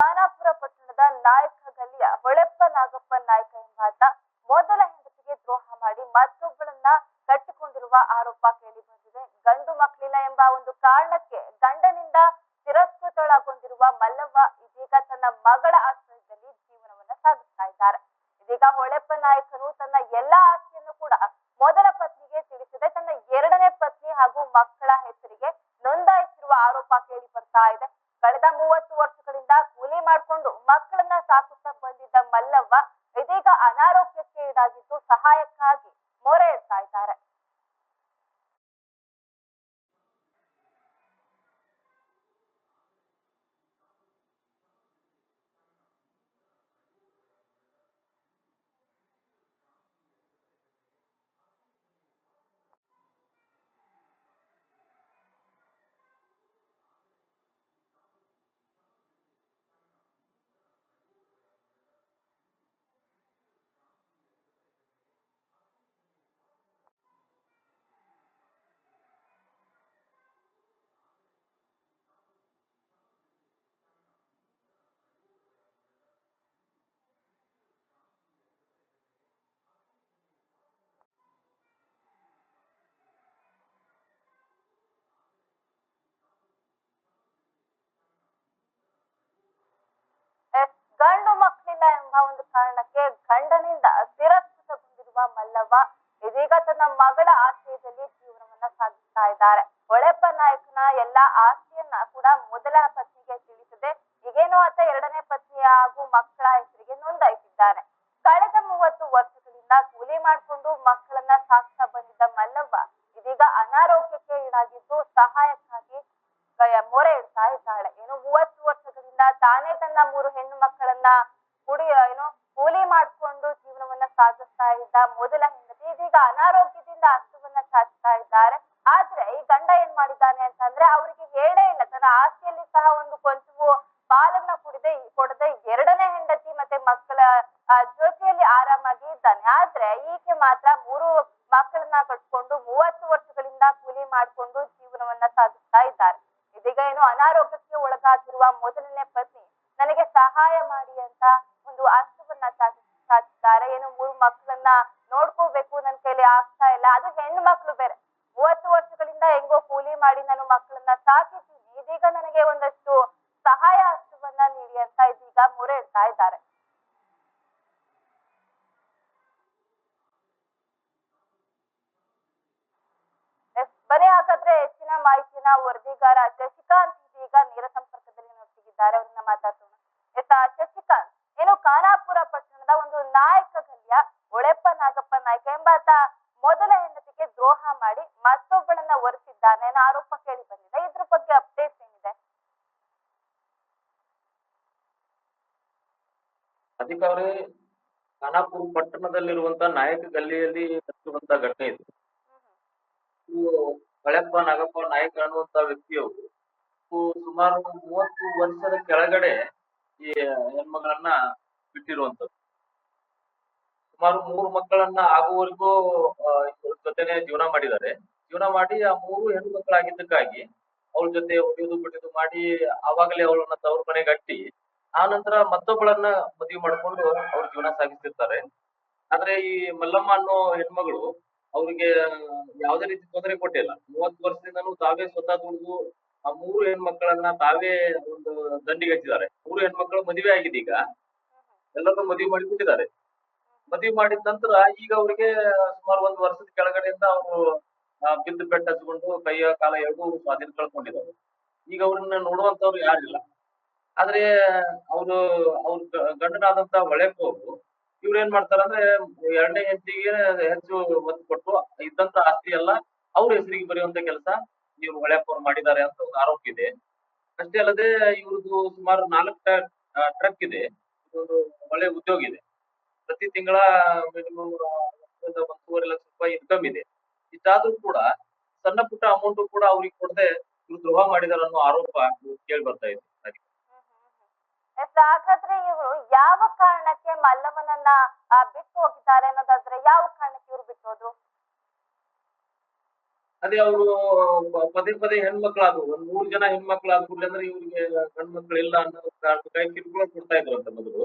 ಖಾನಾಪುರ ಪಟ್ಟಣದ ನಾಯಕ ಗಲ್ಲಿಯ ಹೊಳೆಪ್ಪ ನಾಗಪ್ಪ ನಾಯ್ಕ ಎಂಬಾತ ಮೊದಲ ಹೆಂಡತಿಗೆ ದ್ರೋಹ ಮಾಡಿ ಮತ್ತೊಬ್ಬಳನ್ನ ಕಟ್ಟಿಕೊಂಡಿರುವ ಆರೋಪ ಕೇಳಿ ಬಂದಿದೆ. ಗಂಡು ಮಕ್ಕಳಿಲ್ಲ ಎಂಬ ಒಂದು ಕಾರಣಕ್ಕೆ ಗಂಡನಿಂದ ತಿರಸ್ಕೃತಳಾಗೊಂಡಿರುವ ಮಲ್ಲವ್ವ ಇದೀಗ ತನ್ನ ಮಗಳ ಆಶ್ರಯದಲ್ಲಿ ಜೀವನವನ್ನ ಸಾಗಿಸ್ತಾ ಇದ್ದಾರೆ. ಇದೀಗ ಹೊಳೆಪ್ಪ ನಾಯಕನು ತನ್ನ ಎಲ್ಲಾ ಆಸ್ತಿಯನ್ನು ಕೂಡ ಮೊದಲ ಪತ್ನಿಗೆ ತಿಳಿಸದೆ ತನ್ನ ಎರಡನೇ ಪತ್ನಿ ಹಾಗೂ ಮಕ್ಕಳ ಹೆಸರಿಗೆ ನೋಂದಾಯಿಸಿರುವ ಆರೋಪ ಕೇಳಿ ಬರ್ತಾ ಇದೆ ಕಳೆದ ಮೂವತ್ತು ವರ್ಷಗಳಿಂದ ಕೂಲಿ ಮಾಡಿಕೊಂಡು ಮಕ್ಕಳನ್ನ ಸಾಕುತ್ತಾ ಬಂದಿದ್ದ ಮಲ್ಲವ್ವ ಇದೀಗ ಅನಾರೋಗ್ಯಕ್ಕೆ ಈಡಾಗಿದ್ದು ಸಹಾಯಕ್ಕಾಗಿ ಮೊರೆ ಇಡ್ತಾ ಇದ್ದಾರೆ ಎಸ್, ಗಂಡು ಒಂದು ಕಾರಣಕ್ಕೆ ಗಂಡನಿಂದ ತಿರಸ್ಕೃತಗೊಂಡಿರುವ ಮಲ್ಲವ್ವ ಇದೀಗ ತನ್ನ ಮಗಳ ಆಶ್ರಯದಲ್ಲಿ ಜೀವನವನ್ನ ಸಾಗಿಸ್ತಾ ಇದ್ದಾರೆ. ಹೊಳೆಪ್ಪ ನಾಯಕನ ಎಲ್ಲಾ ಆಸ್ತಿಯನ್ನ ಕೂಡ ಮೊದಲ ಪತ್ನಿಗೆ ತಿಳಿಸದೆ ಈಗೇನು ಆತ ಎರಡನೇ ಪತ್ನಿಯ ಹಾಗೂ ಮಕ್ಕಳ ಹೆಸರಿಗೆ ನೋಂದಾಯಿಸಿದ್ದಾನೆ. ಕಳೆದ ಮೂವತ್ತು ವರ್ಷಗಳಿಂದ ಕೂಲಿ ಮಾಡಿಕೊಂಡು ಮಕ್ಕಳನ್ನ ಸಾಕ್ತಾ ಬಂದಿದ್ದ ಮಲ್ಲವ್ವ ಇದೀಗ ಅನಾರೋಗ್ಯಕ್ಕೆ ಈಡಾಗಿದ್ದು ಸಹಾಯಕ್ಕಾಗಿ ಮೊರೆ ಇಡ್ತಾ ಇದ್ದಾಳೆ. ಏನು ಮೂವತ್ತು ವರ್ಷಗಳಿಂದ ತಾನೇ ತನ್ನ ಮೂರು ಹೆಣ್ಣು ಮಕ್ಕಳನ್ನ ಕುಡಿ ಏನು ಕೂಲಿ ಮಾಡಿಕೊಂಡು ಜೀವನವನ್ನ ಸಾಗಿಸ್ತಾ ಇದ್ದ ಮೊದಲ ಹೆಂಡತಿ, ಇದೀಗ ಅನಾರೋಗ್ಯದಿಂದ ಅಸ್ತುವನ್ನ ಸಾಧಿಸ್ತಾ ಇದ್ದಾರೆ. ಆದ್ರೆ ಈ ಗಂಡ ಏನ್ ಮಾಡಿದ್ದಾನೆ ಅಂತಂದ್ರೆ ಅವರಿಗೆ ಹೇಳೇ ಇಲ್ಲ. ತನ್ನ ಆಸ್ತಿಯಲ್ಲಿ ಸಹ ಒಂದು ಕೊಂಚವು ಪಾಲನ್ನ ಕುಡಿದೆ ಕೊಡದೆ ಎರಡನೇ ಹೆಂಡತಿ ಮತ್ತೆ ಮಕ್ಕಳ ಜೊತೆಯಲ್ಲಿ ಆರಾಮಾಗಿ ಇದ್ದಾನೆ. ಆದ್ರೆ ಈಕೆ ಮಾತ್ರ ಮೂರು ಮಕ್ಕಳನ್ನ ಕಟ್ಕೊಂಡು ಮೂವತ್ತು ವರ್ಷಗಳಿಂದ ಕೂಲಿ ಮಾಡಿಕೊಂಡು ಜೀವನವನ್ನ ಸಾಗಿಸ್ತಾ ಇದ್ದಾರೆ. ಇದೀಗ ಏನು ಅನಾರೋಗ್ಯಕ್ಕೆ ಒಳಗಾಗಿರುವ ಮೊದಲನೇ ಪತ್ನಿ, ನನಗೆ ಸಹಾಯ ಮಾಡಿ ಅಂತ ಒಂದು ಅಸ್ತವನ್ನ ಸಾಧಿಸ್ತಾರೆ. ಏನು ಮೂರು ಮಕ್ಕಳನ್ನ ನೋಡ್ಕೋಬೇಕು ನನ್ನ ಕೈಲಿ ಆಗ್ತಾ ಇಲ್ಲ. ಅದು ಹೆಣ್ಣು ಮಕ್ಕಳು ಬೇರೆ ಮೂವತ್ತು ವರ್ಷಗಳಿಂದ ಹೆಂಗೋ ಕೂಲಿ ಮಾಡಿ ನಾನು ಮಕ್ಕಳನ್ನ ಸಾಕಿದ್ದೀನಿ ಇದೀಗ ನನಗೆ ಒಂದಷ್ಟು ಸಹಾಯ ಹಸ್ತವನ್ನ ನೀಡಿ ಅಂತ ಇದೀಗ ಮೊರೆ ಇಡ್ತಾ ಇದ್ದಾರೆ ಎಸ್, ಬನ್ನಿ ಹಾಗಾದ್ರೆ ಹೆಚ್ಚಿನ ಮಾಹಿತಿನ ವರದಿಗಾರ ಶಶಿಕಾಂತ್ ಇದೀಗ ನೇರ ಸಂಪರ್ಕದಲ್ಲಿ ನೊಟ್ಟಿಗಿದ್ದಾರೆ ಅವ್ರನ್ನ ಮಾತಾಡ್ಸೋಣ ಎಸ್ ಆ ಶಶಿಕಾಂತ್ ಏನು ಖಾನಾಪುರ ಪಟ್ಟಣದ ಒಂದು ನಾಯಕ ಗಲ್ಯ ಒಳೆಪ್ಪ ನಾಗಪ್ಪ ನಾಯಕ ಎಂಬಾತ ಮೊದಲ ಹೆಂಡತಿಗೆ ದ್ರೋಹ ಮಾಡಿ ಮತ್ತೊಬ್ಬಳನ್ನ ಒರೆಸಿದ್ದಾನೆ ಅನ್ನೋ ಆರೋಪ ಕೇಳಿ ಬಂದಿದೆ ಇದ್ರ ಬಗ್ಗೆ ಅಪ್ಡೇಟ್ಸ್ ಏನಿದೆ ಅಧಿಕಾರಿ ಖಾನಾಪುರ ಪಟ್ಟಣದಲ್ಲಿರುವಂತ ನಾಯಕ ಗಲ್ಲಿಯಲ್ಲಿ ನಡೆಸಿರುವಂತ ಘಟನೆ ಇದು. ಹಳೆಪ್ಪ ನಾಗಪ್ಪ ನಾಯಕ ಅನ್ನುವಂತ ವ್ಯಕ್ತಿಯವರು ಸುಮಾರು ಮೂವತ್ತು ವರ್ಷದ ಕೆಳಗಡೆ ಈ ಹೆಣ್ಮಗಳನ್ನ ಬಿಟ್ಟಿರುವಂತದ್ದು ಸುಮಾರು ಮೂರು ಮಕ್ಕಳನ್ನ ಆಗುವವರೆಗೂ ಜೊತೆನೆ ಜೀವನ ಮಾಡಿದ್ದಾರೆ. ಜೀವನ ಮಾಡಿ ಆ ಮೂರು ಹೆಣ್ಣು ಮಕ್ಕಳಾಗಿದ್ದಕ್ಕಾಗಿ ಅವ್ರ ಜೊತೆ ಹೊಡೆಯೋದು ಬಿಡೋದು ಮಾಡಿ ಆವಾಗಲೇ ಅವಳನ್ನ ತವ್ರ ಮನೆಗೆ ಅಟ್ಟಿ ಆ ನಂತರ ಮತ್ತೊಬ್ಬಳನ್ನ ಮದುವೆ ಮಾಡ್ಕೊಂಡು ಅವ್ರ ಜೀವನ ಸಾಗಿಸ್ತಿರ್ತಾರೆ. ಆದ್ರೆ ಈ ಮಲ್ಲಮ್ಮ ಅನ್ನೋ ಹೆಣ್ಮಗಳು ಅವ್ರಿಗೆ ಯಾವುದೇ ರೀತಿ ತೊಂದರೆ ಕೊಟ್ಟಿಲ್ಲ. ಮೂವತ್ತು ವರ್ಷದಿಂದನೂ ತಾವೇ ಸ್ವತಃ ದುಡಿದು ಆ ಮೂರು ಹೆಣ್ಮಕ್ಕಳನ್ನ ತಾವೇ ಒಂದು ದಂಡಿಗೆ ಹಚ್ಚಿದ್ದಾರೆ. ಮೂರು ಹೆಣ್ಮಕ್ಳು ಮದುವೆ ಆಗಿದೆ ಈಗ ಎಲ್ಲರೂ ಮದುವೆ ಮಾಡಿ ಕೊಟ್ಟಿದ್ದಾರೆ ಮದುವೆ ಮಾಡಿದ ನಂತರ ಈಗ ಅವ್ರಿಗೆ ಸುಮಾರು ಒಂದು ವರ್ಷದ ಕೆಳಗಡೆಯಿಂದ ಅವರು ಬಿದ್ದು ಬೆಟ್ಟ ಹಚ್ಕೊಂಡು ಕೈಯ, ಕಾಲ ಎರಡು ಸ್ವಾಧೀನ ಕಳ್ಕೊಂಡಿದ್ದಾರೆ. ಈಗ ಅವ್ರನ್ನ ನೋಡುವಂತವ್ರು ಯಾರಿಲ್ಲ. ಆದ್ರೆ ಅವರು, ಅವ್ರ ಗಂಡನಾದಂತ ಅವರು ಇವ್ರು ಏನ್ ಮಾಡ್ತಾರ ಅಂದ್ರೆ ಎರಡನೇ ಹೆಂಡತಿಗೆ ಹೆಚ್ಚು ಒತ್ತು ಕೊಟ್ಟು ಇದ್ದಂತ ಆಸ್ತಿ ಎಲ್ಲ ಅವ್ರ ಹೆಸರಿಗೆ ಬರೆಯುವಂತ ಕೆಲಸ ಇವ್ರು ಅವ್ರು ಮಾಡಿದ್ದಾರೆ ಅಂತ ಒಂದು ಆರೋಪ ಇದೆ. ಅಷ್ಟೇ ಅಲ್ಲದೆ ಇವ್ರದ್ದು ಸುಮಾರು ನಾಲ್ಕು ಟ್ರಕ್ ಇದೆ. ಇದೊಂದು ಒಳ್ಳೆ ಉದ್ಯೋಗ ಇದೆ. ಪ್ರತಿ ತಿಂಗಳ ಮಿನಿಮಮ್ ಒಂದೂವರೆ ಲಕ್ಷ ರೂಪಾಯಿ ಇನ್ಕಮ್ ಇದೆ. ಇಷ್ಟಾದ್ರೂ ಕೂಡ ಸಣ್ಣ ಪುಟ್ಟ ಅಮೌಂಟ್ ಕೂಡ ಅವ್ರಿಗೆ ಕೊಡದೆ ಇವ್ರು ದ್ರೋಹ ಮಾಡಿದಾರೆ ಅನ್ನೋ ಆರೋಪ ಕೇಳಿ ಬರ್ತಾ ಇದೆ. ಎಸ್ ಹಾಗಾದ್ರೆ ಇವರು ಯಾವ ಕಾರಣಕ್ಕೆ ಮಲ್ಲವನನ್ನ ಬಿಟ್ಟು ಹೋಗಿದ್ದಾರೆ ಅನ್ನೋದಾದ್ರೆ ಯಾವ ಕಾರಣಕ್ಕೆ ಇವರು ಬಿಟ್ಟು ಹೋದ್ರು? ಅದೇ ಅವರು ಪದೇ ಪದೇ ಹೆಣ್ಮಕ್ಳಾದ್ರು. ಒಂದ್ ಮೂರ್ ಜನ ಹೆಣ್ಮಕ್ಳಾದ್ ಕೂಡಲೇ ಅಂದ್ರೆ ಇವ್ರಿಗೆ ಗಂಡ್ ಮಕ್ಳು ಇಲ್ಲ ಅನ್ನೋ ಕಾರಣಕ್ಕಾಗಿ ಕಿರುಕುಳ ಕೊಡ್ತಾ ಇದ್ರು ಅಂತ ಮೊದಲು.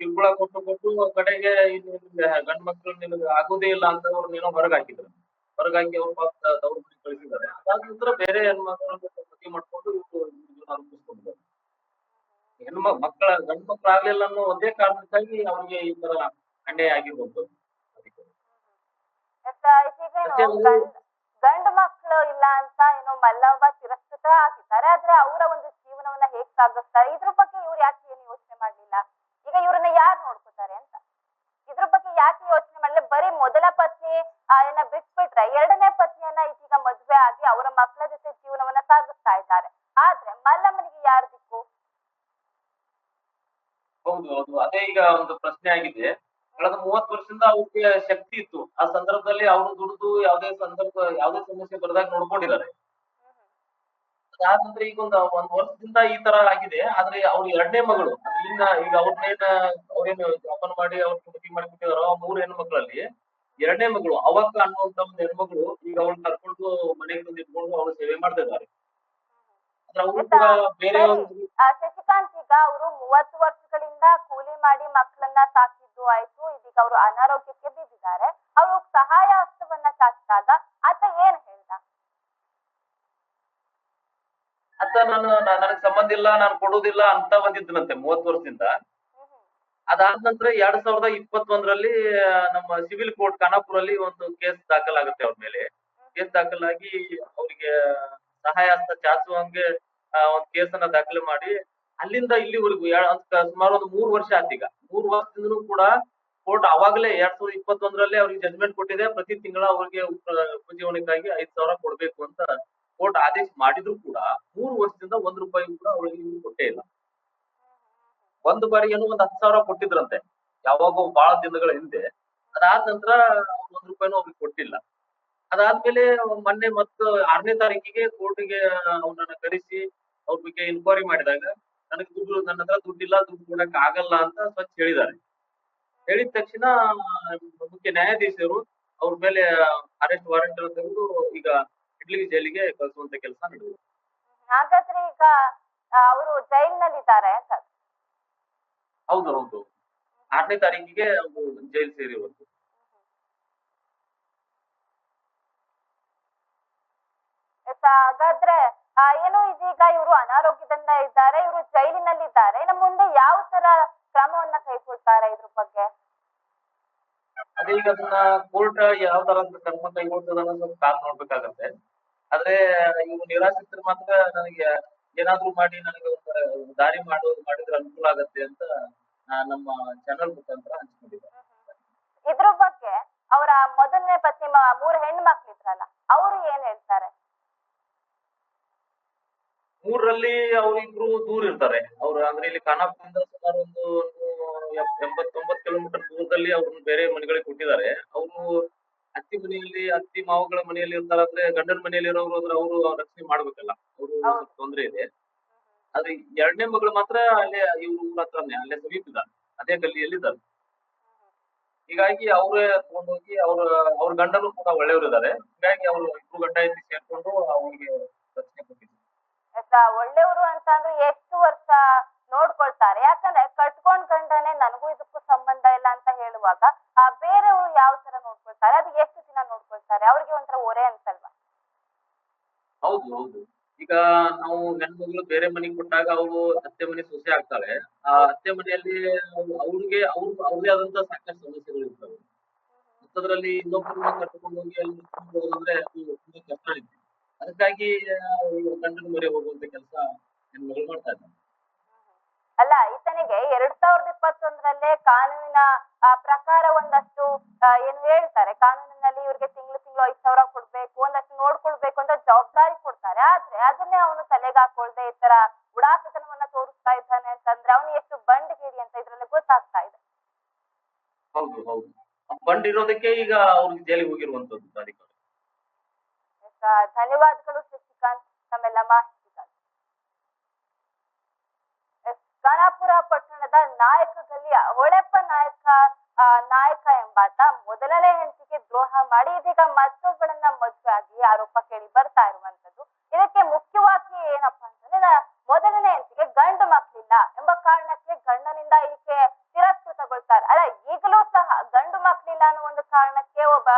ಕಿರುಕುಳ ಕೊಟ್ಟು ಕೊಟ್ಟು ಕಡೆಗೆ ಗಂಡ್ ಮಕ್ಳು ನಿಮಗೆ ಆಗೋದೇ ಇಲ್ಲ ಅಂತ ಏನೋ ಹೊರಗಾಕಿದ್ರು. ಹಾಕಿದ್ರು ಹೊರಗ್ ಹಾಕಿ ಅವ್ರ ಪಾಪ ಮನೆ ಕಳಿಸಿದ್ದಾರೆ. ಅದಾದ ನಂತರ ಬೇರೆ ಹೆಣ್ಮಕ್ಳು ಮದುವೆ ಮಾಡ್ಕೊಂಡು ಹೆಣ್ಮ ಮಕ್ಕಳ ಗಂಡು ಮಕ್ಕಳು ಆಗ್ಲಿಲ್ಲ ಅನ್ನೋ ಒಂದೇ ಕಾರಣಕ್ಕಾಗಿ ಅವ್ರಿಗೆ ಈ ತರ ಅನ್ಯಾಯ ಆಗಿರ್ಬೋದು. ಗಂಡ್ ಮಕ್ಕಳು ಇಲ್ಲ ಅಂತ ಏನೋ ಮಲ್ಲವ್ವ ತಿರಸ್ಕೃತ ಆಗಿದ್ದಾರೆ ಆದ್ರೆ ಅವರ ಒಂದು ಜೀವನವನ್ನ ಹೇಗ್ ಸಾಗಿಸ್ತಾರೆ? ಇದ್ರ ಬಗ್ಗೆ ಇವ್ರು ಯಾಕೆ ಏನು ಯೋಚನೆ ಮಾಡ್ಲಿಲ್ಲ? ಈಗ ಇವ್ರನ್ನ ಯಾರು ನೋಡ್ಕೋತಾರೆ ಅಂತ? ಇದ್ರ ಬಗ್ಗೆ ಯಾಕೆ ಯೋಚನೆ ಮಾಡಲಿಲ್ಲ? ಬರೀ ಮೊದಲ ಪತ್ನಿ ಏನ ಬಿಟ್ಬಿಟ್ರೆ ಎರಡನೇ ಪತ್ನಿಯನ್ನ ಇದೀಗ ಮದ್ವೆ ಆಗಿ ಅವರ ಮಕ್ಕಳ ಜೊತೆ ಜೀವನವನ್ನ ಸಾಗಿಸ್ತಾ ಇದ್ದಾರೆ. ಆದ್ರೆ ಮಲ್ಲಮ್ಮನಿಗೆ ಯಾರು ದಿಕ್ಕು? ಹೌದು ಅದೇ. ಈಗ ಒಂದು ಪ್ರಶ್ನೆ ಆಗಿದೆ. ಕಳೆದ ಮೂವತ್ತು ವರ್ಷದಿಂದ ಅವ್ರಿಗೆ ಶಕ್ತಿ ಇತ್ತು. ಆ ಸಂದರ್ಭದಲ್ಲಿ ಅವರು ದುಡಿದು ಯಾವ್ದೇ ಸಂದರ್ಭ, ಯಾವ್ದೇ ಸಮಸ್ಯೆ ಬರದಾಗ ನೋಡ್ಕೊಂಡಿದ್ದಾರೆ. ಅದಾದ ನಂತರ ಈಗ ಒಂದು, ಒಂದ್ ವರ್ಷದಿಂದ ಈ ತರ ಆಗಿದೆ. ಆದ್ರೆ ಅವ್ರ ಎರಡನೇ ಮಗಳು. ಇಲ್ಲಿಂದ ಈಗ ಅವ್ರನ್ನೇನ ಅವ್ರೇನು ಜೋಪಾನ ಮಾಡಿ ಅವ್ರ ಮದುವೆ ಮಾಡಿ ಕೊಟ್ಟಿದಾರೋ ಆ ಮೂರು ಹೆಣ್ಮಕ್ಳಲ್ಲಿ ಎರಡನೇ ಮಗಳು. ಅವಕ್ಕ ಅನ್ನುವಂತ ಒಂದು ಹೆಣ್ಮಗಳು ಈಗ ಅವ್ಳನ್ನ ಕರ್ಕೊಂಡು ಮನೆಗೆ ಬಂದು ಇಟ್ಕೊಂಡು ಅವ್ರು ಸೇವೆ ಮಾಡ್ತಾ ಇದ್ದಾರೆ ಆದ್ರೆ ಅವರು ಕೂಡ ಬೇರೆ ಒಂದು ಆ, ಶಶಿಕಾಂತ್ ಈಗ ಅವರು ಮೂವತ್ತು ವರ್ಷಗಳಿಂದ ಕೂಲಿ ಮಾಡಿ ಮಕ್ಕಳನ್ನ ಸಾಕಿದ್ದು ಆಯ್ತು. ಇದೀಗ ಅವರು ಅನಾರೋಗ್ಯಕ್ಕೆ ಬಿದ್ದಿದ್ದಾರೆ ಅವರು ಸಹಾಯ ಹಸ್ತವನ್ನ ಚಾಚಿದಾಗ ಆತ ಏನ್ ಹೇಳ್ದ? ಅತ್ತ ನಾನು ನನಗ್ ಸಂಬಂಧ ಇಲ್ಲ ನಾನು ಕೊಡೋದಿಲ್ಲ ಅಂತ ಬಂದಿದ್ದನಂತೆ ಮೂವತ್ತು ವರ್ಷದಿಂದ. ಅದಾದ ನಂತರ ಎರಡ್ ಸಾವಿರದ ಇಪ್ಪತ್ತೊಂದರಲ್ಲಿ ನಮ್ಮ ಸಿವಿಲ್ ಕೋರ್ಟ್ ಖಾನಾಪುರಲ್ಲಿ ಒಂದು ಕೇಸ್ ದಾಖಲಾಗುತ್ತೆ ಅವ್ರ ಮೇಲೆ. ಕೇಸ್ ದಾಖಲಾಗಿ ಅವರಿಗೆ ಸಹಾಯ ಹಸ್ತ ಚಾಚುವಂಗೆ ಒಂದ್ ಕೇಸನ್ನ ದಾಖಲೆ ಮಾಡಿ, ಅಲ್ಲಿಂದ ಇಲ್ಲಿವರೆಗೂ ಸುಮಾರು ಒಂದು ಮೂರ್ ವರ್ಷ ಆತೀಗ ಮೂರ್ ವರ್ಷದಿಂದನೂ ಕೂಡ ಕೋರ್ಟ್ ಅವಾಗಲೇ ಎರಡ್ ಸಾವಿರದ ಇಪ್ಪತ್ತೊಂದರಲ್ಲಿ ಅವ್ರಿಗೆ ಜಜ್ಮೆಂಟ್ ಕೊಟ್ಟಿದೆ. ಪ್ರತಿ ತಿಂಗಳ ಅವ್ರಿಗೆ ಉಪ- ಉಪಜೀವನಕ್ಕಾಗಿ ಐದ್ ಸಾವಿರ ಕೊಡ್ಬೇಕು ಅಂತ ಕೋರ್ಟ್ ಆದೇಶ ಮಾಡಿದ್ರು ಕೂಡ ಮೂರು ವರ್ಷದಿಂದ ಒಂದ್ ರೂಪಾಯಿ ಕೂಡ ಅವ್ರಿಗೆ ಕೊಟ್ಟೇ ಇಲ್ಲ. ಒಂದು ಬಾರಿ ಏನೋ ಒಂದ್ ಹತ್ತು ಸಾವಿರ ಕೊಟ್ಟಿದ್ರಂತೆ. ಯಾವಾಗ ಬಹಳ ದಿನಗಳ ಹಿಂದೆ. ಅದಾದ ನಂತರ ಒಂದ್ ರೂಪಾಯಿನೂ ಅವ್ರಿಗೆ ಕೊಟ್ಟಿಲ್ಲ. ಅದಾದ್ಮೇಲೆ ಮೊನ್ನೆ ಮತ್ತು ಆರನೇ ತಾರೀಕಿಗೆ ಕೋರ್ಟಿಗೆ ಅವನನ್ನ ಕರೆಸಿ ಅವ್ರ ಬಗ್ಗೆ ಇನ್ಕ್ವೈರಿ ಮಾಡಿದಾಗ ನನಗೆ ದುಡ್ಡು ನನ್ನ ಹತ್ರ ದುಡ್ಡಿಲ್ಲ ದುಡ್ಡು ಕೊಡಕ್ ಆಗಲ್ಲ ಅಂತ ಸ್ವಚ್ಛ ಹೇಳಿದ್ದಾರೆ. ಹೇಳಿದ ತಕ್ಷಣ ಮುಖ್ಯ ನ್ಯಾಯಾಧೀಶರು ಅವ್ರ ಮೇಲೆ ಅರೆಸ್ಟ್ ವಾರೆಂಟ್ ತೆಗೆದು ಈಗ ಇಡ್ಲಿ ಜೈಲಿಗೆ ಕಳಿಸುವಂತ ಕೆಲಸ ನಡೆದಿದೆ. ಹಾಗಾದ್ರೆ ಈಗ ಅವರು ಜೈಲ್ನಲ್ಲಿದ್ದಾರೆ ಅಂತ. ಹೌದು ಹೌದು. ಆರನೇ ತಾರೀಕಿಗೆ ಅವರು ಜೈಲ್ ಸೇರಿರೋದು ಹಾಗಾದ್ರೆ ಏನು ಇದೀಗ ಇವರು ಅನಾರೋಗ್ಯದಿಂದ ಇದ್ದಾರೆ ಇವರು ಜೈಲಿನಲ್ಲಿದ್ದಾರೆ ಇನ್ನು ಮುಂದೆ ಯಾವ ತರ ಕ್ರಮವನ್ನ ಕೈಗೊಳ್ತಾರೆ ಇದ್ರ ಬಗ್ಗೆ? ಅದೇ ಈಗ ಅದನ್ನ ಕೋರ್ಟ್ ಯಾವ ತರ ಕ್ರಮ ಕೈಗೊಳ್ತದ ಅನ್ನೋದು ಸ್ವಲ್ಪ ಕಾದ್ ನೋಡ್ಬೇಕಾಗತ್ತೆ. ಆದ್ರೆ ಇವ್ರು ನಿರಾಶ್ರಿತರು ಮಾತ್ರ ನನಗೆ ಏನಾದ್ರೂ ಮಾಡಿ ನನಗೆ ಒಂದು ದಾರಿ ಮಾಡೋದು ಮಾಡಿದ್ರೆ ಅನುಕೂಲ ಆಗತ್ತೆ ಅಂತ ನಮ್ಮ ಚಾನಲ್ ಮುಖಾಂತರ ಹಂಚ್ಕೊಂಡಿದ್ದಾರೆ ಇದ್ರ ಬಗ್ಗೆ ಅವರ ಮೊದಲನೇ ಪತ್ನಿ ಮೂರು ಹೆಣ್ಣು ಮಕ್ಳಿದ್ರಲ್ಲ ಅವರು ಏನ್ ಹೇಳ್ತಾರೆ? ಮೂರರಲ್ಲಿ ಅವರಿಬ್ರು ದೂರ ಇರ್ತಾರೆ. ಅವ್ರು ಅಂದ್ರೆ ಇಲ್ಲಿ ಖಾನಾಪುರದಿಂದ ಸುಮಾರು ಒಂದು ಎಂಬತ್ತೊಂಬತ್ತು ಕಿಲೋಮೀಟರ್ ದೂರದಲ್ಲಿ ಅವ್ರನ್ನ ಬೇರೆ ಮನೆಗಳಿಗೆ ಕೊಟ್ಟಿದ್ದಾರೆ. ಅವರು ಅತ್ತಿ ಮನೆಯಲ್ಲಿ ಅತ್ತಿ ಮಾವುಗಳ ಮನೆಯಲ್ಲಿ ಇರ್ತಾರೆ ಅಂದ್ರೆ ಗಂಡನ ಮನೆಯಲ್ಲಿ ಇರೋರು ಅಂದ್ರೆ ಅವರು ರಕ್ಷಣೆ ಮಾಡ್ಬೇಕಲ್ಲ. ಅವರು. ಸ್ವಲ್ಪ ತೊಂದ್ರೆ ಇದೆ. ಆದ್ರೆ ಎರಡನೇ ಮಗಳು ಮಾತ್ರ ಅಲ್ಲೇ ಇವ್ರ ಊರ ಹತ್ರನೇ ಅಲ್ಲೇ ಸಮೀಪ ಇದ್ದಾರೆ ಅದೇ ಗಲ್ಲಿಯಲ್ಲಿ ಇದ್ದಾರೆ ಹೀಗಾಗಿ ಅವರೇ ತಗೊಂಡೋಗಿ ಅವ್ರ ಅವ್ರ ಗಂಡನು ಕೂಡ ಒಳ್ಳೆಯವರು ಇದ್ದಾರೆ ಹೀಗಾಗಿ ಅವ್ರು ಇಬ್ರು ಗಂಡ ಎತ್ತಿ ಸೇರ್ಕೊಂಡು ಅವ್ರಿಗೆ ರಕ್ಷಣೆ ಕೊಟ್ಟಿದ್ದಾರೆ. ಎಸ್, ಒಳ್ಳೆಯವರು ಅಂತ ಅಂದ್ರೆ ಎಷ್ಟು ವರ್ಷ ನೋಡ್ಕೊಳ್ತಾರೆ. ಯಾಕಂದ್ರೆ ಕಟ್ಕೊಂಡ್ ಕಂಡ್ರೆ ನನಗೂ ಇದಕ್ಕೂ ಸಂಬಂಧ ಇಲ್ಲ ಅಂತ ಹೇಳುವಾಗ ಆ ಬೇರೆಯವರು ಯಾವ ತರ ನೋಡ್ಕೊಳ್ತಾರೆ? ಅದು ಎಷ್ಟು ದಿನ ನೋಡ್ಕೊಳ್ತಾರೆ? ಅವ್ರಿಗೆ ಒಂಥರ ಒರೆ ಅನ್ಸಲ್ವಾ ಹೌದು ಹೌದು. ಈಗ ನಾವು ಹೆಣ್ಮಗಳು ಬೇರೆ ಮನೆಗೆ ಕೊಟ್ಟಾಗ ಅವರು ಅತ್ತೆ ಮನೆ ಸೊಸೆ ಆಗ್ತಾಳೆ ಆ ಅತ್ತೆ ಮನೆಯಲ್ಲಿ ಅವ್ರಿಗೆ ಅವ್ರ ಅವ್ರದೇ ಆದಂತ ಸಾಕಷ್ಟು ಸಮಸ್ಯೆಗಳು ಇರ್ತವೆ. ಮತ್ತದ್ರಲ್ಲಿ ಇನ್ನೊಬ್ಬರನ್ನ ಕಟ್ಕೊಂಡು ಹೋಗಿ ಅಲ್ಲಿ ಅಂದ್ರೆ ಅದು ತುಂಬಾ ಕಷ್ಟ ಇದೆ ಅದಕ್ಕಾಗಿ ಗಂಡನ ಮೊರೆ ಹೋಗುವಂತ ಕೆಲಸ ಹೆಣ್ಮಗಳು ಮಾಡ್ತಾ ಇದ್ದಾರೆ ಅಲ್ಲ ಈತನಿಗೆ ಎರಡ್ ಸಾವಿರದ ಇಪ್ಪತ್ತೊಂದರಲ್ಲೇ ಕಾನೂನಿನ ಪ್ರಕಾರ ಒಂದಷ್ಟು ಏನು ಹೇಳ್ತಾರೆ ಕಾನೂನಿನಲ್ಲಿ ಇವ್ರಿಗೆ ತಿಂಗಳು ತಿಂಗಳು ಐದ್ ಸಾವಿರ ಕೊಡ್ಬೇಕು ಒಂದಷ್ಟು ನೋಡ್ಕೊಳ್ಬೇಕು ಅಂತ ಜವಾಬ್ದಾರಿ ಕೊಡ್ತಾರೆ. ಆದ್ರೆ ಅದನ್ನೇ ಅವನು ತಲೆಗೆ ಹಾಕೊಳ್ದೆ ಈ ತರ ಉಡಾಕತನವನ್ನ ತೋರಿಸ್ತಾ ಇದ್ದಾನೆ ಅಂತಂದ್ರೆ ಅವನು ಎಷ್ಟು ಬಂಡ್ಗೇಡಿ ಅಂತ ಇದ್ರಲ್ಲಿ ಗೊತ್ತಾಗ್ತಾ ಇದೆ. ಹೌದು ಹೌದು. ಬಂಡ್ ಇರೋದಕ್ಕೆ ಈಗ ಅವ್ರಿಗೆ ಜೈಲಿಗೆ ಹೋಗಿರುವಂತದ್ದು ಅಧಿಕಾರಿ. ಧನ್ಯವಾದಗಳು ಶಶಿಕಾಂತ್ ನಮ್ಮೆಲ್ಲ ಮಾಹಿತಿಗಾಗಿ ಖಾನಾಪುರ ಪಟ್ಟಣದ ನಾಯಕ ಗಲ್ಲಿಯ ಹೊಳೆಪ್ಪ ನಾಯಕ ನಾಯಕ ಎಂಬಾತ ಮೊದಲನೇ ಹೆಂಡತಿಗೆ ದ್ರೋಹ ಮಾಡಿ ಇದೀಗ ಮತ್ತೊಬ್ಬಳನ್ನ ಮದುವೆ ಆಗಿ ಆರೋಪ ಕೇಳಿ ಬರ್ತಾ ಇರುವಂತದ್ದು. ಇದಕ್ಕೆ ಮುಖ್ಯವಾಗಿ ಏನಪ್ಪಾ ಅಂತಂದ್ರೆ ಮೊದಲನೇ ಹೆಂಡತಿಗೆ ಗಂಡು ಮಕ್ಕಳಿಲ್ಲ ಎಂಬ ಕಾರಣಕ್ಕೆ ಗಂಡನಿಂದ ಈಕೆ ತಿರಸ್ಕೃತಗೊಳ್ತಾರೆ. ಅಲ್ಲ, ಈಗಲೂ ಸಹ ಗಂಡು ಮಕ್ಕಳಿಲ್ಲ ಅನ್ನೋ ಒಂದು ಕಾರಣಕ್ಕೆ ಒಬ್ಬ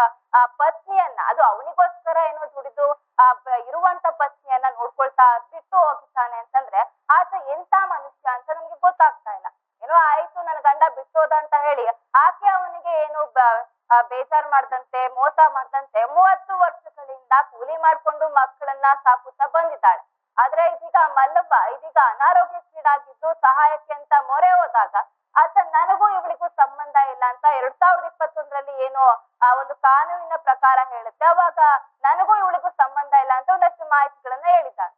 ಪತ್ನಿಯನ್ನ, ಅದು ಅವನಿಗೋಸ್ಕರ ಏನೋ ದುಡಿದು, ಆ ಇರುವಂತ ಪತ್ನಿಯನ್ನ ನೋಡ್ಕೊಳ್ತಾ ಬಿಟ್ಟು ಹೋಗ್ತಾನೆ ಅಂತಂದ್ರೆ ಆತ ಎಂತ ಮನುಷ್ಯ ಅಂತ ನಮ್ಗೆ ಗೊತ್ತಾಗ್ತಾ ಇಲ್ಲ. ಏನೋ ಆಯ್ತು, ನನ್ನ ಗಂಡ ಬಿಟ್ಟೋದ ಅಂತ ಹೇಳಿ ಆಕೆ ಅವನಿಗೆ ಏನು ಬೇಜಾರ್ ಮಾಡ್ದಂತೆ, ಮೋಸ ಮಾಡ್ದಂತೆ ಮೂವತ್ತು ವರ್ಷಗಳಿಂದ ಕೂಲಿ ಮಾಡ್ಕೊಂಡು ಮಕ್ಕಳನ್ನ ಸಾಕುತ್ತಾ ಬಂದಿದ್ದಾಳೆ ಆದ್ರೆ ಇದೀಗ ಮಲ್ಲವ್ವ ಇದೀಗ ಅನಾರೋಗ್ಯಕ್ಕೀಡಾಗಿದ್ದು ಸಹಾಯಕ್ಕೆ ಅಂತ ಮೊರೆ ಹೋದಾಗ ಆತ ನನಗೂ ಇವಳಿಗೂ ಸಂಬಂಧ ಇಲ್ಲ ಅಂತ ಎರಡ್ ಸಾವಿರದ ಇಪ್ಪತ್ತೊಂದರಲ್ಲಿ ಏನು ಆ ಒಂದು ಕಾನೂನಿನ ಪ್ರಕಾರ ಹೇಳುತ್ತೆ ಅವಾಗ ನನಗೂ ಇವಳಿಗೂ ಸಂಬಂಧ ಇಲ್ಲ ಅಂತ ಒಂದಷ್ಟು ಮಾಹಿತಿಗಳನ್ನ ಹೇಳಿದ್ದಾನೆ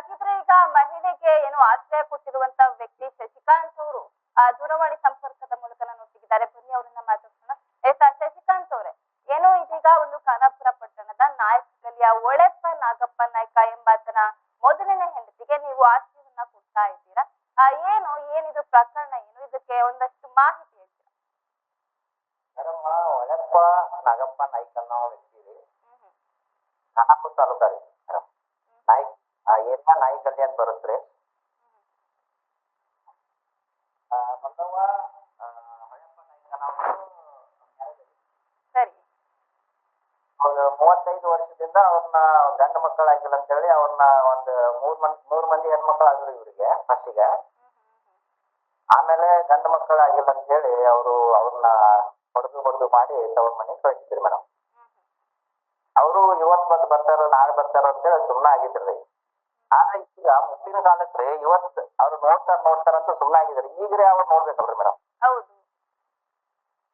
ಸಾಕಿದ್ರೆ ಈಗ ಮಹಿಳೆಗೆ ಏನು ಆಶ್ರಯ ಕೊಟ್ಟಿರುವಂತ ವ್ಯಕ್ತಿ ಶಶಿಕಾಂತ್ ಅವರು ಆ, ದೂರವಾಣಿ ಸಂಪರ್ಕದ ಮೂಲಕ ನನ್ನೊಟ್ಟಿಗಿದ್ದಾರೆ ಬನ್ನಿ ಅವರನ್ನ ಮಾತಾಡ್ಸೋಣ. ಆಯ್ತಾ? ಶಶಿಕಾಂತ್ ಅವರೇ ಏನು ಇದೀಗ ಒಂದು ಖಾನಾಪುರ ಪಟ್ಟಣದ ನಾಯಕ ಗಲಿಯ ಒಳೆಪ್ಪ ನಾಗಪ್ಪ ನಾಯ್ಕ ಎಂಬಾತನ ಮೊದಲನೇ ಹೆಂಡತಿಗೆ ನೀವು ಆಶ್ರಯವನ್ನ ಕೊಡ್ತಾ ಇದ್ದೀರಾ? ಆ, ಏನು ಏನಿದು ಪ್ರಕರಣ ಏನು? ಇದಕ್ಕೆ ಒಂದಷ್ಟು ಮಾಹಿತಿ ಹೇಳ್ತೀರಾ? ಒಳೆಪ್ಪ ನಾಗಪ್ಪ ನಾಯ್ಕ ಅನ್ನೋ ವ್ಯಕ್ತಿ. ಖಾನಾಪುರ ಆ ಏರಿಯಾ ನಾಯ್ಕಲ್ಲಿ ಅಂತ ಬರುತ್ತೆ ಮಲ್ಲವ್ವ ಸರಿ. ಮೂವತ್ತೈದು ವರ್ಷದಿಂದ ಅವ್ರನ್ನ ಗಂಡ ಮಕ್ಕಳಾಗಿಲ್ಲ ಅಂತ ಹೇಳಿ ಅವ್ರನ್ನ ಒಂದು ಮೂರ್ ಮಂದಿ ಮೂರ್ ಮಂದಿ ಹೆಣ್ಮಕ್ಳಾದ್ರು ಇವ್ರಿಗೆ ಫಸ್ಟಿಗೆ. ಆಮೇಲೆ ಗಂಡ ಮಕ್ಕಳಾಗಿಲ್ಲ ಅಂತ ಹೇಳಿ ಅವರು ಅವ್ರನ್ನ ಹೊಡೆದು ಹೊಡೆದು ಮಾಡಿ ತವ್ರ ಮನೆಗೆ ಕಳಿಸಿದ್ರು ಮೇಡಮ್. ಅವರು ಇವತ್ತು ಬರ್ತಾರ ನಾಳೆ ಬರ್ತಾರ ಅಂತೇಳಿ ಸುಮ್ಮನೆ ಆಗಿದ್ರಿ ಈಗ ಮುಪ್ಪಿನ ಕಾಲಕ್ಕೆ ಇವತ್ ಅವ್ರು ನೋಡ್ತಾರ ನೋಡ್ತಾರ ಅಂತ ಸುಮ್ಮನಾಗಿದ್ದಾರೆ ಆಗಿದ್ರಿ ಈಗ ರೀ ಅವ್ರು ನೋಡ್ಬೇಕಲ್ರಿ ಮೇಡಮ್. ಹೌದು.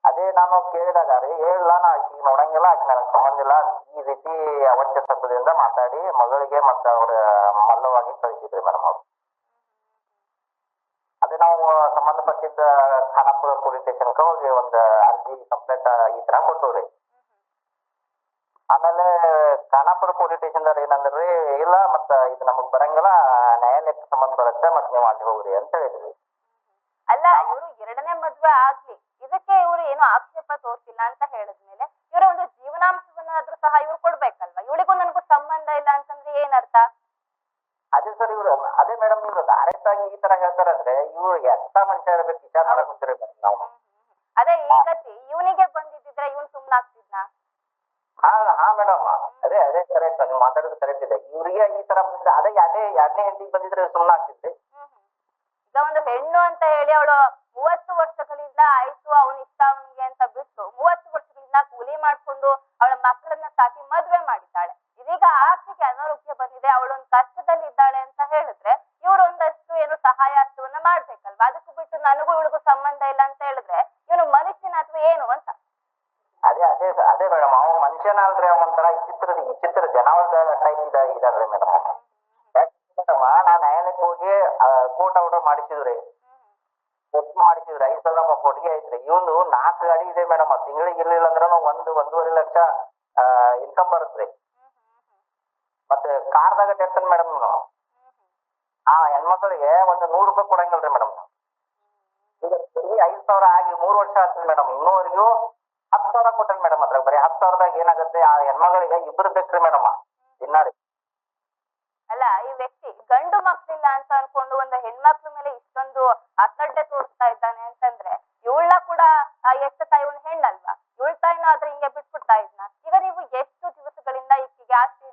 ಅದೇ ನಾನು ಕೇಳಿದಾಗ ರೀ ಹೇಳಿಲ್ಲ ನಾ ಆಕಿ? ನೋಡಂಗಿಲ್ಲ ಆಕಿ ನನಗೆ ಸಂಬಂಧ ಇಲ್ಲ. ಈ ರೀತಿ ಅವಶ್ಯ ಶಬ್ದದಿಂದ ಮಾತಾಡಿ ಮಗಳಿಗೆ ಮತ್ತೆ ಅವ್ರ ಮಲ್ಲವಾಗಿ ಕಳಿಸಿದ್ರಿ ಮೇಡಮ್ ಅವ್ರು. ಅದೇ ನಾವು ಸಂಬಂಧಪಟ್ಟಿದ್ದ ಖಾನಾಪುರ ಪೊಲೀಸ್ ಸ್ಟೇಷನ್ಗೆ ಹೋಗಿ ಒಂದು ಅರ್ಜಿ ಕಂಪ್ಲೇಂಟ್ ಈ ತರ ಕೊಟ್ಟವ್ರಿ. ಆಮೇಲೆ ಖಾನಾಪುರ ಪೊಲೀಸ್ ಸ್ಟೇಷನ್ದವ್ರು ಏನಂದ್ರಿ ಇಲ್ಲ ಮತ್ತ ಇದು ನಮಗ್ ಬರಂಗಿಲ್ಲ ನ್ಯಾಯಾಲಯಕ್ಕೆ ಸಂಬಂಧ ಬರುತ್ತೆ ಮತ್ ನೀವು ಅಲ್ಲಿ ಹೋಗ್ರಿ ಅಂತ ಹೇಳಿದ್ರಿ. ಅಲ್ಲ ಇವರು ಎರಡನೇ ಮದ್ವೆ ಆಗ್ಲಿ ಇದಕ್ಕೆ ಇವರು ಏನು ಆಕ್ಷೇಪ ತೋರ್ಸಿಲ್ಲ ಅಂತ ಹೇಳಿದ್ಮೇಲೆ ಇವರ ಒಂದು ಜೀವನಾಂಶವನ್ನಾದ್ರೂ ಸಹ ಇವ್ರು ಕೊಡ್ಬೇಕಲ್ವಾ? ಇವಳಿಗೂ ನನಗೂ ಸಂಬಂಧ ಇಲ್ಲ ಅಂತಂದ್ರೆ ಏನರ್ಥ? ಅದೇ ಸರ್ ಇವ್ರು ಅದೇ ಮೇಡಮ್ ಇವ್ರು ಡೈರೆಕ್ಟ್ ಆಗಿ ಈ ತರ ಹೇಳ್ತಾರಂದ್ರೆ ಇವ್ರು ಎಂತ ಮನುಷ್ಯ ಇರ್ಬೇಕು ವಿಚಾರ ಮಾಡಕ್ ಗೊತ್ತಿರಿ ನಾವು. ಅದೇ ಈ ಗತಿ ಇವನಿಗೆ ಬಂದಿದ್ರೆ ಇವನ್ ಸುಮ್ನಾಗ್ತಿದ್ನ? ಹಾ ಹಾ ಮೇಡಮ್ ಅದೇ ಅದೇ ಕರೆಕ್ಟ್ ನೀವು ಮಾತಾಡೋದು ಕರೆಕ್ಟ್ ಇದೆ. ಇವ್ರಿಗೆ ಈ ತರ ಬಂದಿದ್ರೆ ಅದೇ ಎರಡನೇ ಹೆಂಡತಿಗೆ ಬಂದಿದ್ರೆ ಸುಮ್ಮನೆ ಒಂದು ಹೆಣ್ಣು ಅಂತ ಹೇಳಿ ಅವಳು ಮೂವತ್ತು ವರ್ಷಗಳಿಂದ ಆಯ್ತು, ಅವನು ಇಷ್ಟ ಅವನಿಗೆ ಅಂತ ಬಿಟ್ಟು ಮೂವತ್ತು ವರ್ಷಗಳಿಂದ ಕೂಲಿ ಮಾಡ್ಕೊಂಡು ಅವಳ ಮಕ್ಕಳನ್ನ ಸಾಕಿ ಮದ್ವೆ ಮಾಡಿದ್ದಾಳೆ. ಇದೀಗ ಆಕೆಗೆ ಅನಾರೋಗ್ಯ ಬಂದಿದೆ. ಅವಳೊಂದು ಕಷ್ಟದಲ್ಲಿ ಇದ್ದಾಳೆ ಅಂತ ಹೇಳಿದ್ರೆ ಇವರೊಂದಷ್ಟು ಏನು ಸಹಾಯ ಹಸ್ತವನ್ನ ಮಾಡ್ಬೇಕಲ್ವಾ? ಅದಕ್ಕೂ ಬಿಟ್ಟು ನನಗೂ ಇವಳಿಗೂ ಸಂಬಂಧ ಇಲ್ಲ ಅಂತ ಹೇಳಿದ್ರೆ ಇವನು ಮನುಷ್ಯನ ಅಥವಾ ಏನು ಅಂತ? ಅದೇ ಮೇಡಮ್ ಅವ ಮನುಷ್ಯನ ಅಲ್ರಿ ಅವ ಒಂಥರ ವಿಚಿತ್ರ ಜನಾವರ ಟೈಪ್ ಇದ ಇದಾರ್ರಿ ಮೇಡಮ್. ಮೇಡಮ್ ನಾ ನ್ಯಾಯಾಲಯಕ್ಕೆ ಹೋಗಿ ಕೋರ್ಟ್ ಆರ್ಡರ್ ಮಾಡಿಸಿದ್ರಿ. ಕೋರ್ಟ್ ಮಾಡಿಸಿದ್ರಿ, ಐದ್ ಸಾವಿರ ಕೊಟ್ಟಿಗೆ ಐತ್ರಿ ಇವಂದು ನಾಲ್ಕು ಗಾಡಿ ಇದೆ ಮೇಡಮ್ ತಿಂಗಳಿಗೆ ಇರ್ಲಿಲ್ಲ ಅಂದ್ರೂ ಒಂದು, ಒಂದೂವರೆ ಲಕ್ಷ ಇನ್ಕಮ್ ಬರುತ್ತೆ. ಮತ್ತೆ ಕಾರ್ದಾಗ ಇರ್ತಾನೆ ಮೇಡಮ್ ಆ ಹೆಣ್ಮಕ್ಳಿಗೆ ಒಂದು ನೂರು ರೂಪಾಯಿ ಕೊಡಂಗಿಲ್ರಿ ಮೇಡಮ್. ಈಗ ಐದ್ ಸಾವಿರ ಆಗಿ ಮೂರು ವರ್ಷ ಆಗ್ತದೆ ಮೇಡಮ್. ಇನ್ನೂವರೆಗೂ ಹತ್ತು ಸಾವಿರ ಕೊಟ್ಟನ್ ಮೇಡಮ್ ಅದ್ರಾಗ? ಬರೀ ಹತ್ತು ಸಾವಿರದಾಗ ಏನಾಗುತ್ತೆ? ಆ ಹೆಣ್ಮಗಳಿಗೆ ಇಬ್ರು ಬೇಕ್ರಿ ಮೇಡಮ್ ದಿನಾರಿ ಅಲ್ಲ, ಈ ವ್ಯಕ್ತಿ ಗಂಡು ಮಕ್ಳಿಲ್ಲ ಅಂತ ಅನ್ಕೊಂಡು ಒಂದು ಹೆಣ್ಮಕ್ಳ ಮೇಲೆ ಇಷ್ಟೊಂದು ಅಸಡ್ಡೆ ತೋರಿಸ್ತಾ ಇದ್ದಾನೆ ಅಂತಂದ್ರೆ ಇವಳ ಕೂಡ ಆ, ಎಷ್ಟು ತಾಯಿ ಇವಳು ಹೆಣ್ಣಲ್ವಾ ಇವಳ ತಾಯಿನೂ ಆದ್ರೆ ಹಿಂಗೆ ಬಿಟ್ಬಿಡ್ತಾ ಇದ್ನ ಈಗ ನೀವು ಎಷ್ಟು ದಿವಸಗಳಿಂದ ಈಕೆಗೆ ಆಸ್ತಿ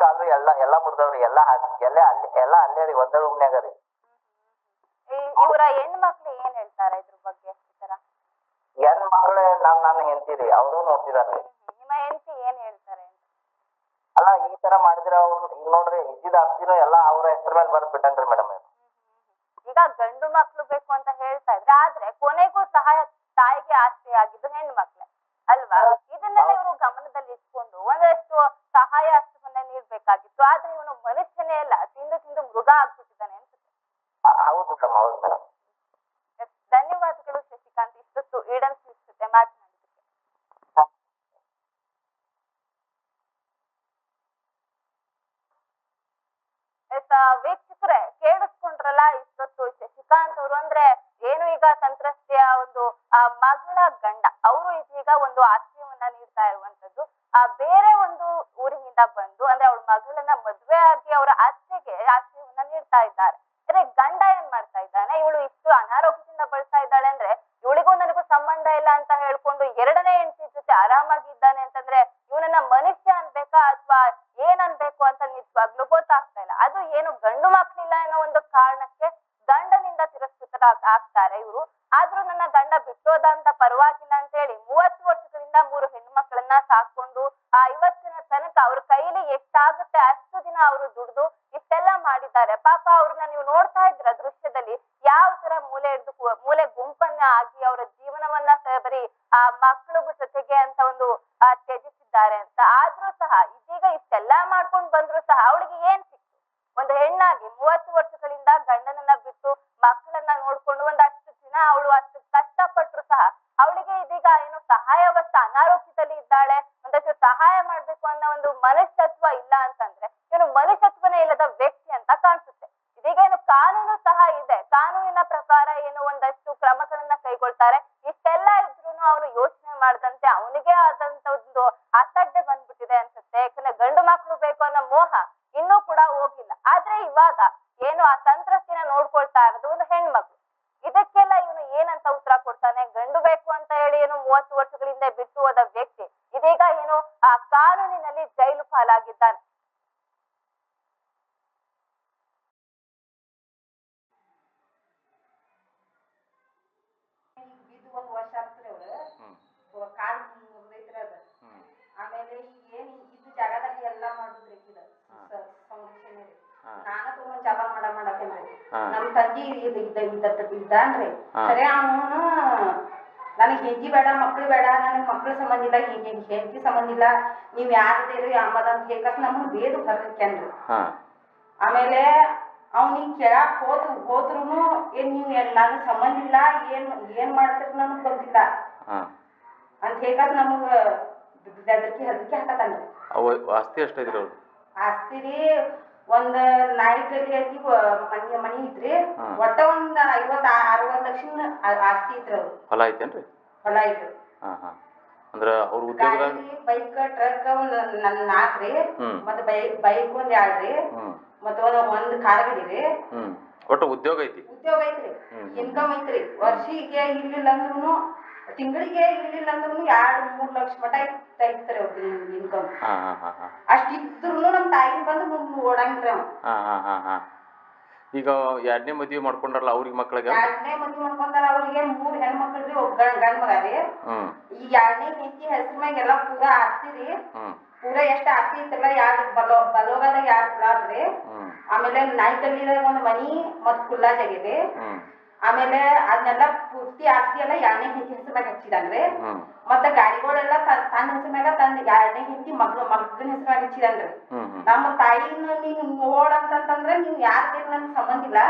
ಕಾಲು ಎಲ್ಲ ಎಲ್ಲ ಮುರಿದವ್ರಿ ಎಲ್ಲ ಅಲ್ಲಿ ಎಲ್ಲ ಅಲ್ಲೇ ರೀ ಒಂದೇ ರೂಮ್ನ್ಯಾಗ ರೀ. ಇವರ ಹೆಣ್ಮಕ್ಳು ಏನ್ ಹೇಳ್ತಾರೆ ಇದ್ರ ಬಗ್ಗೆ ಈ ತರ? ಹೆಣ್ ಮಕ್ಳು ನಾನ್ ನನ್ನ ಹೆಂಡ್ತಿರಿ ಅವರು ನೋಡ್ತಿದಾರೆ ನಿಮ್ಮ ಹೆಂಡತಿ ಏನ್ ಹೇಳ್ತಾರೆ? ಅಲ್ಲ ಈ ತರ ಮಾಡಿದ್ರೆ ಅವ್ರು ಈಗ ನೋಡ್ರಿ ಇದ್ದಿದ ಆಸ್ತಿನೂ ಎಲ್ಲ ಅವ್ರ ಹೆಸರ ಮೇಲೆ ಬರ್ದ್ ಬಿಟ್ಟನ್ರಿ ಮೇಡಮ್ ಈಗ ಗಂಡು ಮಕ್ಳು ಬೇಕು ಅಂತ ಹೇಳ್ತಾ ಇದ್ರೆ ಆದ್ರೆ ಕೊನೆಗೂ ಸಹಾಯ ತಾಯಿಗೆ ಆಸ್ತಿ ಆಗಿದ್ದು ಹೆಣ್ಮಕ್ಳು. ಮಕ್ಳೆ ಅಲ್ವಾ ಇದನ್ನೆಲ್ಲ ಇವರು ಗಮನದಲ್ಲಿ ಇಟ್ಕೊಂಡು ಒಂದಷ್ಟು ಸಹಾಯ ಹಸ್ತವನ್ನ ನೀಡ್ಬೇಕಾಗಿತ್ತು ಆದ್ರೆ ಇವನು ಮನುಷ್ಯನೇ ಅಲ್ಲ ತಿಂದು ತಿಂದು ಮೃಗ ಆಗ್ಬಿಟ್ಟಿದ್ದಾನೆ ಅನ್ಸುತ್ತೆ ಹೌದು ಮೇಡಮ್ ಹೌದು ಮೇಡಮ್ ಎಸ್, ಧನ್ಯವಾದಗಳು ಶಶಿಕಾಂತ್ ಇಷ್ಟೊತ್ತು ಈಡನ್ ಸ್ವಿಚ್ ಜೊತೆ ಮಾತನಾಡಿದ್ದಕ್ಕೆ ಎಸ್, ಆ, ವೀಕ್ಷಕರೇ ಕೇಳಿಸ್ಕೊಂಡ್ರಲ್ಲ ಇಷ್ಟೊತ್ತು ಶಶಿಕಾಂತ್ ಅವರು ಅಂದ್ರೆ ಏನು ಈಗ ಸಂತ್ರಸ್ತೆಯ ಒಂದು ಆ, ಮಗಳ ಗಂಡ. ಅವರು ಇದೀಗ ಒಂದು ಆಶ್ರಯವನ್ನ ನೀಡ್ತಾ ಇರುವಂತದ್ದು ಆ ಬೇರೆ ಒಂದು ಊರಿನಿಂದ ಬಂದು, ಅಂದ್ರೆ ಅವ್ರ ಮಗಳನ್ನ ಮದ್ವೆ ಆಗಿ ಅವರ ಅತ್ತೆಗೆ ಆಶ್ರಯವನ್ನ ನೀಡ್ತಾ ಇದ್ದಾರೆ. ಮಾಡಿದ್ದಾರೆ ಪಾಪ ಅವ್ರನ್ನ ನೀವು ನೋಡ್ತಾ ಇದ್ರ ದೃಶ್ಯದಲ್ಲಿ ಯಾವ ತರ ಮೂಲೆ ಹಿಡಿದು ಮೂಲೆ ಗುಂಪನ್ನ ಆಗಿ ಅವರ ಜೀವನವನ್ನ ಬರೀ ಆ ಮಕ್ಕಳು ಜೊತೆಗೆ ಅಂತ ಒಂದು ಆ, ತ್ಯಜಿಸಿದ್ದಾರೆ ಅಂತ. ಆದ್ರೂ ಮಾಡದಂತೆ ಅವನಿಗೆ ಆದಂತ ಒಂದು ಅಸಡ್ಡೆ ಬಂದ್ಬಿಟ್ಟಿದೆ ಅನ್ಸುತ್ತೆ ಯಾಕಂದ್ರೆ ಗಂಡು ಮಕ್ಕಳು ಬೇಕು ಅನ್ನೋ ಮೋಹ ಇನ್ನೂ ಕೂಡ ಹೋಗಿಲ್ಲ ಆದ್ರೆ ಇವಾಗ ಏನು ಆ ಸಂತ್ರಸ್ತಿನ ನೋಡ್ಕೊಳ್ತಾ ಇರೋದು ಒಂದು ಹೆಣ್ಮಕ್ಳು ಇದಕ್ಕೆಲ್ಲ ಇವನು ಏನಂತ ಉತ್ತರ ಕೊಡ್ತಾನೆ ಗಂಡು ಬೇಕು ಅಂತ ಹೇಳಿ ಏನು ಮೂವತ್ತು ವರ್ಷಗಳಿಂದ ಬಿಟ್ಟು ಹೋದ ವ್ಯಕ್ತಿ ಇದೀಗ ಏನು ಆ ಕಾನೂನಿನಲ್ಲಿ ಜೈಲು ಪಾಲಾಗಿದ್ದಾನೆ ಬಿದ್ದು ಒಂದು ವರ್ಷ ಆಗ್ತದೆ ಅವ್ರು ಹ್ಮ್ ಕಾಲ್ ಮುರಿದೈತ್ರಿ ಅದ ಹ್ಮ್ ಆಮೇಲೆ ಈಗ ಏನ್ ಇದ್ದ ಜಾಗದಾಗ ಎಲ್ಲಾ ಮಾಡುದ್ರಿ ಇದ ಹಾ. ಸಂರಕ್ಷಣೆ ರೀ ಹಾ. ನಾನ ತಗೊಂಡ್ ಜಪ ಹಾ. ನಮ್ ತಂಗಿ ಇದ್ ಇದ್ದ ಇದ್ದ ಇದ್ದಾನ್ರಿ. ಖರೆ ಅವನು ನನಗ್ ಹೆಜ್ಜಿ ಬೇಡ ಮಕ್ಳು ಬೇಡ ನನಗೆ ಮಕ್ಳು ಸಂಬಂಧ ಇಲ್ಲ ಹೆಂಡತಿ ಸಂಬಂಧ ಇಲ್ಲ ನೀವ್ ಯಾರದೇರಿ ಅಂಬದ ಅಂತ ಹೇಳ್ಕಸ್ ನಮ್ಗೆ ಬೇದು ಬರ್ಲಿಕ್ಕೇನ್ರಿ ಆಮೇಲೆ ಅವ್ನಿಗೆ ಕೇಳಾಕ್ ಹೋದ್ ಹೋದ್ರುನು ಏನ್ ನೀವ್ ನನಗ್ ಸಂಬಂಧ ಇಲ್ಲ ಏನ್ ಏನ್ ಮಾಡ್ತಿರ್ ನನಗ್ ಗೊತ್ತಿಲ್ಲ. ಅಂತ ಹೇಳ್ಕಸ್ ನಮಗ ಬೆದರಿಕೆ ಹೆದರ್ಕಿ ಹಾಕತಾನ್ರಿ. ಆಸ್ತಿ ಎಷ್ಟೈತ್ರಿ ಅವ್ರು ಆಸ್ತಿ ರೀ ಒಂದ್ ನಾಯಿ ಐತಿ ಆಗಿ ಮನಿ ಮನಿ ಇದ್ರಿ. ಒಟ್ಟ ಒಂದ್ ಐವತ್ ಅರವತ್ ಲಕ್ಷ ಆಸ್ತಿ ಐತ್ರಿ ಅದು. ಹೊಲ ಐತೇನ್ರಿ? ಹೊಲ ಐತ್ರಿ ಅಂದ್ರ ಅವ್ರ ಉದ್ಯೋಗದಾಗ ಬೈಕ್ ಟ್ರಕ್ ಒಂದ್ ನನ್ ನಾಲ್ಕ್ರಿ. ಮತ್ತ್ ಬೈಕ್ ಬೈಕ್ ಒಂದ್ ಎರಡ್ರಿ ರೀ. ಮತ್ತ್ ಒಂದ್ ಒಂದ್ ಕಾರ್ ಗಾಡಿ ರೀ. ಒಟ್ಟ ಉದ್ಯೋಗ ಐತಿ? ಉದ್ಯೋಗ ಐತ್ರಿ. ಇನ್ಕಮ್ ಐತ್ರಿ. ವರ್ಷಿಗೆ ಇರ್ಲಿಲ್ಲ ಅಂದ್ರುನು ತಿಂಗಳಿಗೆ ಇರ್ಲಿಲ್ಲ ಅಂದ್ರೂ ಎರಡ್ ಮೂರ್ ಲಕ್ಷ ಮಟ ಐತ್ರಿ ಅವ್ರದ್ದು ಇನ್ಕಮ್ ಅಷ್ಟ್ ಇದ್ರು ನಮ್ ತಾಯಿ ಬಂದು ಮುಂದ್ ಓಡಂಗ್ರಿ ಅವ ಈಗ ಎರಡನೇ ಮದುವೆ ಮಾಡ್ಕೊಂಡ್ರಲ್ಲ ಅವ್ರಿಗೆ ಮಕ್ಳಿಗೆ? ಎರಡನೇ ಮದುವೆ ಮಾಡ್ಕೊಂತಾರ ಅವ್ರಿಗೆ ಮೂರ್ ಹೆಣ್ಮಕ್ಳ್ರಿ ಒಬ್ಬ ಗಂಡ ಮಗ ರೀ. ಈ ಎರಡನೇ ಹೆಂಡತಿ ಹೆಸ್ರ ಮ್ಯಾಗ ಎಲ್ಲಾ ಪೂರಾ ಆಸ್ತಿ ರೀ. ಪೂರಾ ಎಷ್ಟ ಆಸ್ತಿ ಐತಲ್ಲ ಯಾರು ಬಲೋ ಬಲೋಗದಾಗ ಯಾರ್ ಪ್ಲಾಟ್ ರೀ. ಆಮೇಲೆ ನಾಯ್ಕಲ್ಲಿದಾಗ ಒಂದ್ ಮನಿ ಮತ್ ಕುಲ್ಲಾ ಜಗಿದೆ ಆಮೇಲೆ ಅದನ್ನೆಲ್ಲ ಪೂರ್ತಿ ಆಸ್ತಿ ಎಲ್ಲ ಎರಡನೇ ಹೆಂಡತಿ ಹೆಸರು ಮ್ಯಾಗ ಹಚ್ಚಿದಾನ್ರಿ. ಮತ್ತ ಗಾಡಿಗಳೆಲ್ಲ ತನ್ನ ಹೆಸರು ಮ್ಯಾಗ ತಂದ್ ಎರಡನೇ ಹೆಂಡತಿ ಮಗ್ಳ ಮಗನ ಹೆಸರು ಮ್ಯಾಗ ಹಚ್ಚಿದಾನ್ರಿ. ನಮ್ಮ ತಾಯಿನ ನೀನು ನೋಡಂತಂದ್ರೆ ನೀವ್ ಯಾರ್ದೇ ನನ್ ಸಂಬಂಧ ಇಲ್ಲ.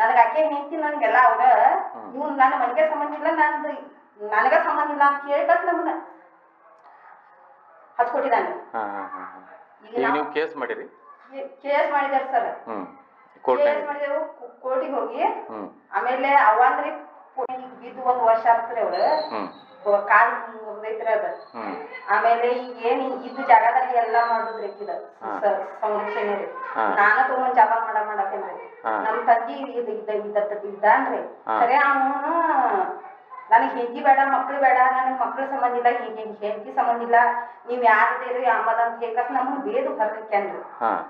ನನಗ ಆಕೆ ಹೆಂಡತಿ ನನ್ಗೆಲ್ಲ ಅವ್ರ. ನೀವು ನನ್ನ ಮನೆಗೆ ಸಂಬಂಧ ಇಲ್ಲ ನಂದು ನನಗ ಸಂಬಂಧ ಇಲ್ಲ ಅಂತ ಹೇಳಿ ಕಸ್ ನಮ್ಮನ್ನ ಹಚ್ಕೊಟ್ಟಿದ್ದಾನೆ ಈಗ ಈಗ ನೀವು ಕೇಸ್ ಮಾಡಿರಿ? ಕೇಸ್ ಮಾಡಿದಾರೆ ಸರ್. ಕೋರ್ಟ್ನಾಗ ಮಾಡಿದೆವು ಕೋರ್ಟಿಗೆ ಹೋಗಿ? ಹ್ಮ್. ಆಮೇಲೆ ಅವಂದ್ರಿ ಬಿದ್ದು ಒಂದ್ ವರ್ಷ ಆಗ್ತದೆ ಅವ್ರು. ಹ್ಮ್. ಕಾಲ್ ಮುರಿದೈತ್ರಿ ಅದ. ಹ್ಮ್. ಆಮೇಲೆ ಈಗ ಏನ್ ಇದ್ದ ಜಾಗದಲ್ಲಿ ಎಲ್ಲಾ ಮಾಡುದ್ರಿ ಇದ. ಸಂರಕ್ಷಣೆ ರೀ. ಹಾ. ನಾನ ತಗೊಂಡ್ ಜಪ ಮಾಡ ಮಾಡತ್ತೇನ್ರಿ. ಹಾ. ನಮ್ ತಂಗಿ ಇದ್ ಇದ್ದ ಇದ್ದ ಇದ್ದಾನ್ರಿ ಹಾ. ಖರೆ ಅವನು ನನಗೆ ಹೆಂಡತಿ ಬೇಡ ಮಕ್ಳು ಬೇಡ ನನಗೆ ಮಕ್ಳ ಸಂಬಂಧ ಇಲ್ಲ ಹಿಂಗೆ ಹೆಂಡತಿ ಸಂಬಂಧ ಇಲ್ಲ. ನೀವು ಯಾರದೇರು ಅಮ್ಮದ ಅಂತ ಹೇಳ್ಕಸ್ ನಮ್ಮನ್ನ ಬೇದು ಹ್ಮ್